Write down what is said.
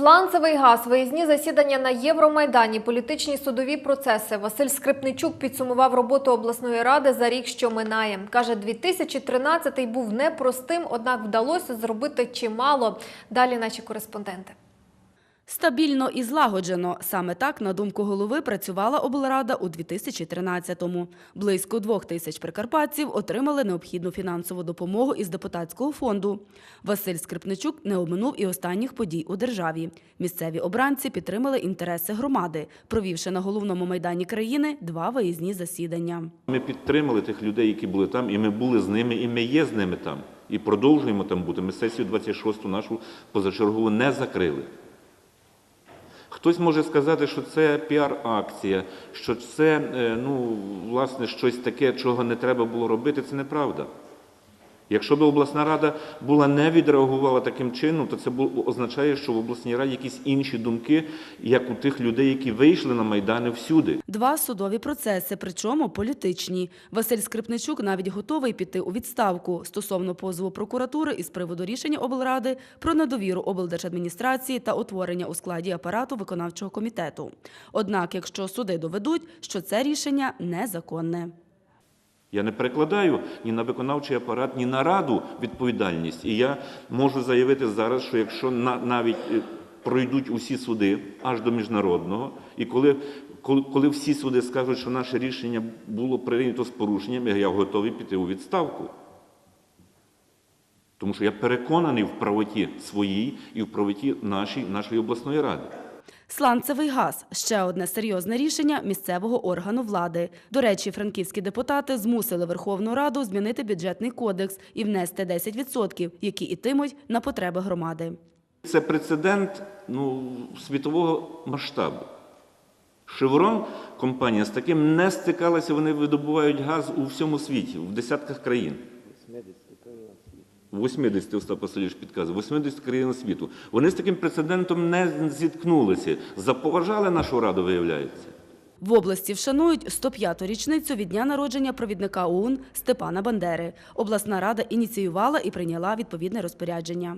Сланцевий газ, виїзні засідання на Євромайдані, політичні судові процеси. Василь Скрипничук підсумував роботу обласної ради за рік, що минає. Каже, 2013-й був непростим, однак вдалося зробити чимало. Далі наші кореспонденти. Стабільно і злагоджено. Саме так, на думку голови, працювала облрада у 2013-му. Близько двох тисяч прикарпатців отримали необхідну фінансову допомогу із депутатського фонду. Василь Скрипничук не обминув і останніх подій у державі. Місцеві обранці підтримали інтереси громади, провівши на головному майдані країни два виїзні засідання. Ми підтримали тих людей, які були там, і ми були з ними, і ми є з ними там. І продовжуємо там бути. Ми сесію 26-ту нашу позачергову не закрили. Хтось може сказати, що це піар-акція, що це е, ну, власне щось таке, чого не треба було робити, це неправда. Якщо б обласна рада була не відреагувала таким чином, то це означає, що в обласній раді якісь інші думки, як у тих людей, які вийшли на майдани всюди. Два судові процеси, причому політичні. Василь Скрипничук навіть готовий піти у відставку стосовно позову прокуратури із приводу рішення облради про недовіру облдержадміністрації та утворення у складі апарату виконавчого комітету. Однак, якщо суди доведуть, що це рішення незаконне. Я не перекладаю ні на виконавчий апарат, ні на раду відповідальність. І я можу заявити зараз, що якщо навіть е, пройдуть усі суди аж до міжнародного, і коли, коли, всі суди скажуть, що наше рішення було прийнято з порушенням, я готовий піти у відставку. Тому що я переконаний в правоті своїй і в правоті нашій, нашої обласної ради. Сланцевий газ ще одне серйозне рішення місцевого органу влади. До речі, франківські депутати змусили Верховну Раду змінити бюджетний кодекс і внести 10%, які ітимуть на потреби громади. Це прецедент ну, світового масштабу. Шеврон компанія з таким не стикалася, вони видобувають газ у всьому світі, в десятках країн. 80, Остап Васильович підказує, 80 країн світу. Вони з таким прецедентом не зіткнулися. Заповажали нашу раду, виявляється. В області вшанують 105-ту річницю від дня народження провідника ОУН Степана Бандери. Обласна рада ініціювала і прийняла відповідне розпорядження.